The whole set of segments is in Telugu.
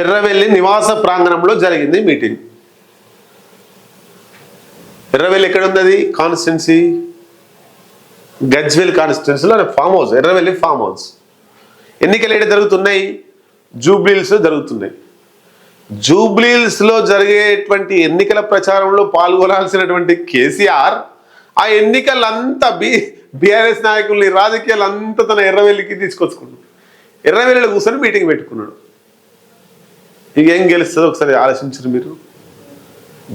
ఎర్రవెల్లి నివాస ప్రాంగణంలో జరిగింది మీటింగ్. ఎర్రవెల్లి ఎక్కడ ఉంది కాన్స్టిట్యున్సీ? గజ్వెల్ కాన్స్టిట్యున్సీలో farm house Erravelli farm house. ఎన్నికలు ఏడు జరుగుతున్నాయి? జూబ్లీల్స్ జరుగుతున్నాయి. జూబ్లీల్స్లో జరిగేటువంటి ఎన్నికల ప్రచారంలో పాల్గొనాల్సినటువంటి కేసీఆర్ ఆ ఎన్నికలంతా బి బీఆర్ఎస్ నాయకుల్ని రాజకీయాలంతా తన ఎర్రవెల్లికి తీసుకొచ్చుకున్నాడు. ఎర్రవెల్లిలో కూర్చొని మీటింగ్ పెట్టుకున్నాడు. ఇంకేం గెలుస్తుందో ఒకసారి ఆలోచించరు మీరు.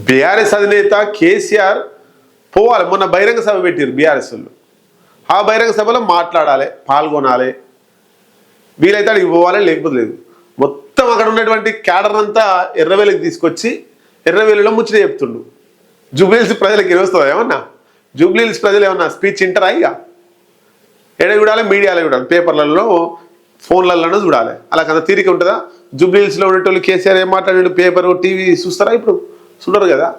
బీఆర్ఎస్ అధినేత కేసీఆర్ పోవాలి. మొన్న బహిరంగ సభ పెట్టారు బీఆర్ఎస్ వాళ్ళు. ఆ బహిరంగ సభలో మాట్లాడాలి పాల్గొనాలి. వీలైతే అడిగి పోవాలి లేకపోతే లేదు. మొత్తం అక్కడ ఉన్నటువంటి క్యాడర్ అంతా ఎర్రవేలికి తీసుకొచ్చి ఎర్రవేలిలో ముచ్చట చెప్తుండు. జూబ్లీహిల్స్ ప్రజలకు ఏమొస్తుందా ఏమన్నా? జూబ్లీహిల్స్ ప్రజలు ఏమన్నా స్పీచ్ వింటారా ఇక? ఎడ చూడాలి? మీడియాలో చూడాలి. పేపర్లలో ఫోన్లలోనే చూడాలి. అలా కదా తీరిక ఉంటుందా? జూబ్లీహిల్స్లో ఉండేటోళ్ళు కేసీఆర్ ఏం మాట్లాడాడు? పేపర్ టీవీ చూస్తారా ఇప్పుడు? చూడరు కదా.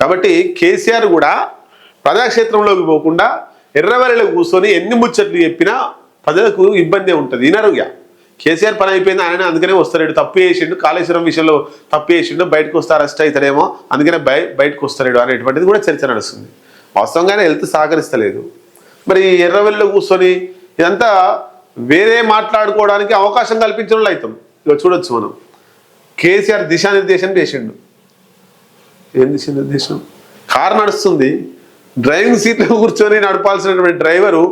కాబట్టి కేసీఆర్ కూడా ప్రజాక్షేత్రంలోకి పోకుండా ఎర్రవెల్లిలో కూర్చొని ఎన్ని ముచ్చట్లు చెప్పినా ప్రజలకు ఇబ్బంది ఉంటుంది. వినరు కేసీఆర్ పని అయిపోయింది ఆయన అందుకనే వస్తాడు తప్పు చేసిండు కాళేశ్వరం విషయంలో తప్పు చేసిండు బయటకు వస్తే అరెస్ట్ అవుతాడేమో అందుకనే బయ బయటకు వస్తాడు అనేటువంటిది కూడా చర్చ నడుస్తుంది. వాస్తవంగానే హెల్త్ సహకరిస్తలేదు. మరి ఎర్రవెల్లిలో కూర్చొని ఇదంతా వేరే మాట్లాడుకోవడానికి అవకాశం కల్పించిన వాళ్ళు అవుతాం. ఇక చూడొచ్చు మనం. కేసీఆర్ దిశానిర్దేశం చేసిండు. ఏం దిశానిర్దేశం? కారు నడుస్తుంది. డ్రైవింగ్ సీట్లో కూర్చొని నడపాల్సినటువంటి డ్రైవరు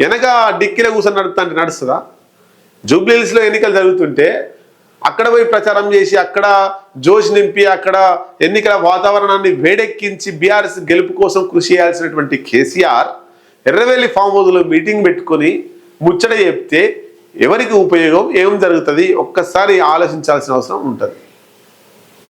వెనక డిక్కీలో కూర్చొని నడుపుతాంటే నడుస్తుందా? జూబ్లీహిల్స్లో ఎన్నికలు జరుగుతుంటే అక్కడ పోయి ప్రచారం చేసి అక్కడ జోష్ నింపి అక్కడ ఎన్నికల వాతావరణాన్ని వేడెక్కించి బీఆర్ఎస్ గెలుపు కోసం కృషి చేయాల్సినటువంటి కేసీఆర్ ఎర్రవెల్లి ఫామ్ హౌస్లో మీటింగ్ పెట్టుకొని ముచ్చట చెప్తే ఎవరికి ఉపయోగం ఏం జరుగుతుంది? ఒక్కసారి ఆలోచించాల్సిన అవసరం ఉంటుంది.